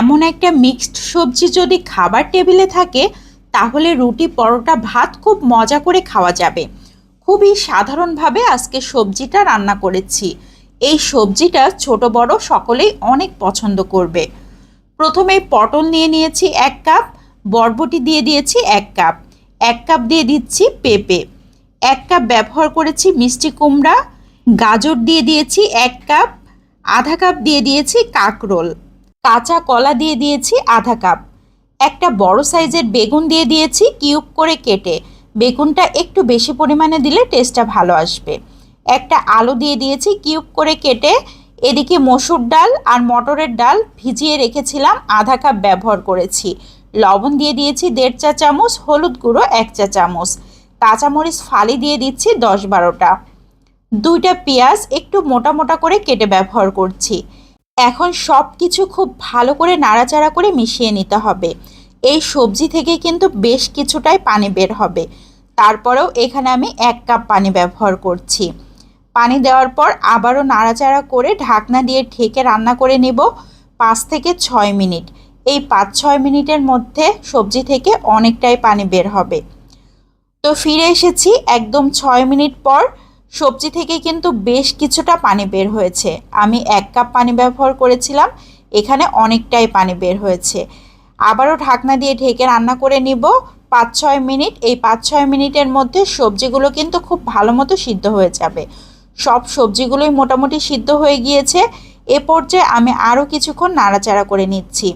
এমন একটা মিক্সড সবজি যদি খাবার টেবিলে থাকে, তাহলে রুটি, পরোটা, ভাত খুব মজা করে খাওয়া যাবে। খুবই সাধারণভাবে আজকে সবজিটা রান্না করেছি। এই সবজিটা ছোট, বড় সকলেই অনেক পছন্দ করবে। প্রথমে পটল নিয়ে নিয়েছি এক কাপ, বরবটি দিয়ে দিয়েছি এক কাপ। এক কাপ দিয়ে দিচ্ছি পেঁপে। এক কাপ ব্যবহার করেছি মিষ্টি কুমড়া। গাজর দিয়ে দিয়েছি এক কাপ। আধা কাপ দিয়ে দিয়েছি কাকরোল। কাঁচা কলা দিয়ে দিয়েছি আধা কাপ। একটা বড় সাইজের বেগুন দিয়ে দিয়েছি কিউব করে কেটে। বেগুনটা একটু বেশি পরিমাণে দিলে টেস্টটা ভালো আসবে। একটা আলু দিয়ে দিয়েছি কিউব করে কেটে। এদিকে মসুর ডাল আর মটরের ডাল ভিজিয়ে রেখেছিলাম, আধা কাপ ব্যবহার করেছি। লবণ দিয়ে দিয়েছি দেড় চা চামচ, হলুদ গুঁড়ো এক চা চামচ। কাঁচামরিচ ফালি দিয়ে দিচ্ছি দশ বারোটা। দুইটা পেঁয়াজ একটু মোটা মোটা করে কেটে ব্যবহার করছি। এখন সব কিছু খুব ভালো করে নাড়াচাড়া করে মিশিয়ে নিতে হবে। এই সবজি থেকে কিন্তু বেশ কিছুটাই পানি বের হবে। তারপরেও এখানে আমি এক কাপ পানি ব্যবহার করছি। পানি দেওয়ার পর আবারও নাড়াচাড়া করে ঢাকনা দিয়ে ঢেকে রান্না করে নেব পাঁচ থেকে ছয় মিনিট। এই পাঁচ ছয় মিনিটের মধ্যে সবজি থেকে অনেকটাই পানি বের হবে। তো ফিরে এসেছি একদম ছয় মিনিট পর সবজি থেকে কিন্তু বেশ কিছুটা পানি বের হয়েছে। আমি এক কাপ পানি ব্যবহার করেছিলাম, এখানে অনেকটাই পানি বের হয়েছে। আবারও ঢাকনা দিয়ে ঢেকে রান্না করে নিব। পাঁচ ছয় মিনিট, এই পাঁচ ছয় মিনিটের মধ্যে সবজিগুলো কিন্তু খুব ভালো মতো সিদ্ধ হয়ে যাবে। সব সবজিগুলোই মোটামুটি সিদ্ধ হয়ে গিয়েছে। এ পর্যায়ে আমি আরও কিছুক্ষণ নাড়াচাড়া করে নিচ্ছি।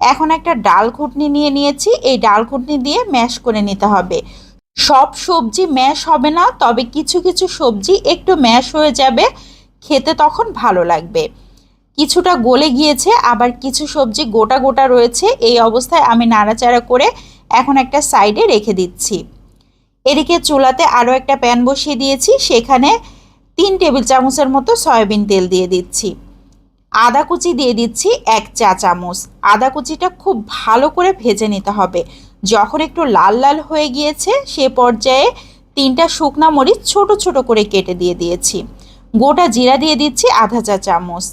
এখন একটা ডাল ঘুটনি নিয়ে নিয়েছি। এই ডাল ঘুটনি দিয়ে ম্যাশ করে নিতে হবে। সব সবজি ম্যাশ হবে না, তবে কিছু কিছু সবজি একটু ম্যাশ হয়ে যাবে, খেতে তখন ভালো লাগবে। কিছুটা গলে গিয়েছে, আবার কিছু সবজি গোটা গোটা রয়েছে, এই অবস্থায় আমি নাড়াচাড়া করে এখন একটা সাইডে রেখে দিচ্ছি। এদিকে চুলাতে আরও একটা প্যান বসিয়ে দিয়েছি, সেখানে তিন টেবিল চামচের মতো সয়াবিন তেল দিয়ে দিচ্ছি। আদা কুচি দিয়ে দিচ্ছি এক চা চামচ। আদা কুচিটা খুব ভালো করে ভেজে নিতে হবে। যখন একটু লাল লাল হয়ে গিয়েছে, সে পর্যায়ে তিনটা শুকনা মরিচ ছোট ছোট করে কেটে দিয়ে দিয়েছি। গোটা জিরা দিয়ে দিচ্ছি আধা চা চামচ।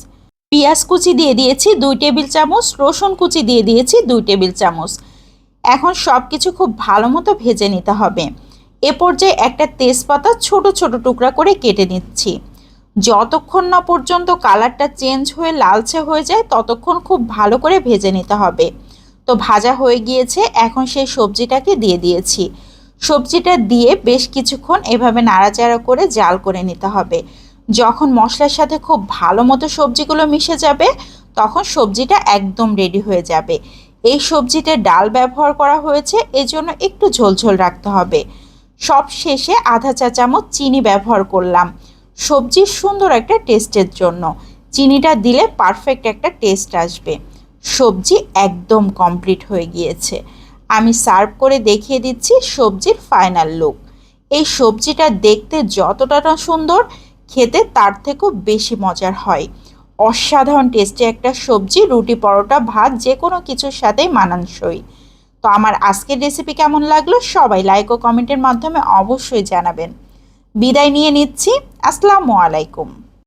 পেঁয়াজ কুচি দিয়ে দিয়েছি দুই টেবিল চামচ। রসুন কুচি দিয়ে দিয়েছি দুই টেবিল চামচ। এখন সব কিছু খুব ভালো মতো ভেজে নিতে হবে। এ পর্যায়ে একটা তেজপাতা ছোট ছোট টুকরা করে কেটে নিচ্ছি। যতক্ষণ না পর্যন্ত কালারটা চেঞ্জ হয়ে লালচে হয়ে যায়, ততক্ষণ খুব ভালো করে ভেজে নিতে হবে। তো ভাজা হয়ে গিয়েছে, এখন সেই সবজিটাকে দিয়ে দিয়েছি। সবজিটা দিয়ে বেশ কিছুক্ষণ এভাবে নাড়াচাড়া করে জাল করে নিতে হবে। যখন মশলার সাথে খুব ভালো মতো সবজিগুলো মিশে যাবে, তখন সবজিটা একদম রেডি হয়ে যাবে। এই সবজিতে ডাল ব্যবহার করা হয়েছে, এজন্য একটু ঝোলঝোল রাখতে হবে। সব শেষে আধা চা চামচ চিনি ব্যবহার করলাম। সবজির সুন্দর একটা টেস্টের জন্য। চিনিটা দিলে পারফেক্ট একটা টেস্ট আসবে। সবজি একদম কমপ্লিট হয়ে গিয়েছে। আমি সার্ভ করে দেখিয়ে দিচ্ছি সবজির ফাইনাল লুক এই সবজিটা দেখতে যতটা না সুন্দর, খেতে তার থেকেও বেশি মজার হয়। অসাধারণ টেস্টে একটা সবজি, রুটি পরোটা, ভাত যে কোনো কিছুর সাথেই মানানসই। তো আমার আজকের রেসিপি কেমন লাগল সবাই লাইক ও কমেন্টের মাধ্যমে অবশ্যই জানাবেন। বিদায় নিয়ে নিচ্ছি, আসসালামু আলাইকুম।